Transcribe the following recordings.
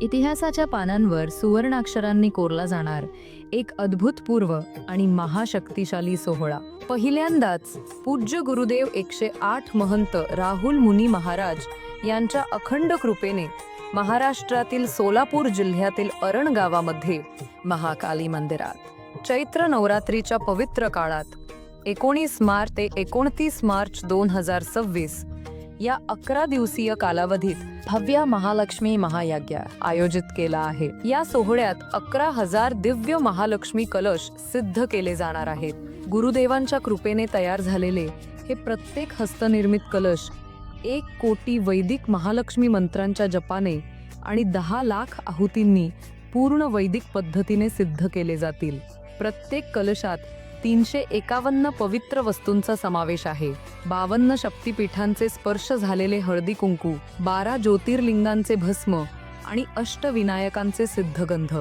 इतिहासाच्या पानांवर सुवर्णाक्षरांनी कोरला जाणार एक अद्भुतपूर्व आणि महाशक्तिशाली सोहळा. पहिल्यांदाच पूज्य गुरुदेव एकशे आठ महंत राहुल मुनी महाराज यांच्या अखंड कृपेने महाराष्ट्रातील सोलापूर जिल्ह्यातील अरण गावामध्ये महाकाली मंदिरात चैत्र नवरात्रीच्या पवित्र काळात एकोणीस मार्च ते एकोणतीस मार्च दोन हजार सव्वीस या अकरा दिवसीय कालावधीत भव्य महालक्ष्मी महायज्ञ आयोजित केला आहे. या सोहळ्यात अकरा हजार दिव्य महालक्ष्मी कलश सिद्ध केले जाणार आहेत. गुरुदेवांच्या कृपेने तयार झालेले हे प्रत्येक हस्तनिर्मित कलश एक कोटी वैदिक महालक्ष्मी मंत्रांच्या जपाने आणि दहा लाख आहुतींनी पूर्ण वैदिक पद्धतीने सिद्ध केले जातील. प्रत्येक कलशात तीनशे एकावन्न पवित्र वस्तूंचा समावेश आहे. बावन्न शक्तिपीठांचे स्पर्श झालेले हळदी कुंकू बारा ज्योतिर्लिंगांचे भस्म आणि अष्टविनायकांचे सिद्धगंध.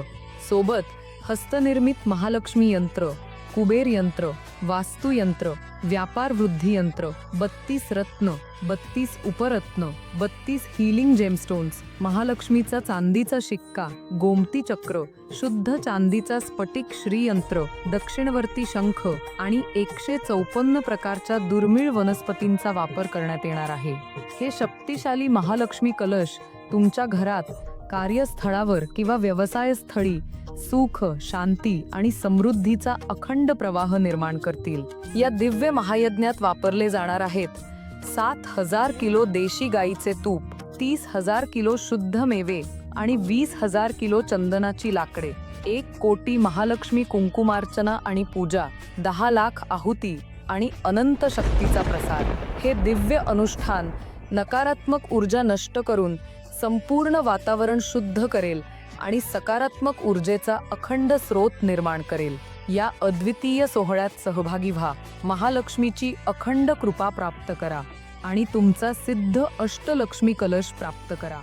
सोबत हस्तनिर्मित महालक्ष्मी यंत्र कुबेर यंत्र वास्तुयंत्र व्यापार वृद्धी यंत्र बत्तीस रत्न बत्तीस उपरत्न बत्तीस हिलिंग जेमस्टोन्स महालक्ष्मीचा चांदीचा शिक्का गोमती चक्र शुद्ध चांदीचा स्फटिक श्रीयंत्र दक्षिणवर्ती शंख आणि एकशे चौपन्न प्रकारच्या दुर्मिळ वनस्पतींचा वापर करण्यात येणार आहे. हे शक्तिशाली महालक्ष्मी कलश तुमच्या घरात कार्यस्थळावर किंवा व्यवसायस्थळी सुख शांती आणि समृद्धीचा अखंड प्रवाह निर्माण करतील. या दिव्य महायज्ञात वापरले जाणार आहेत सात हजार किलो देशी गाईचे तूप तीस हजार किलो शुद्ध मेवे आणि वीस हजार किलो चंदनाची लाकडे एक कोटी महालक्ष्मी कुंकुमार्चना आणि पूजा दहा लाख आहुती आणि अनंत शक्तीचा प्रसार हे दिव्य अनुष्ठान नकारात्मक ऊर्जा नष्ट करून संपूर्ण वातावरण शुद्ध करेल आणि सकारात्मक ऊर्जेचा अखंड स्रोत निर्माण करेल. या अद्वितीय सोहळ्यात सहभागी व्हा. महालक्ष्मीची अखंड कृपा प्राप्त करा आणि तुमचा सिद्ध अष्टलक्ष्मी कलश प्राप्त करा.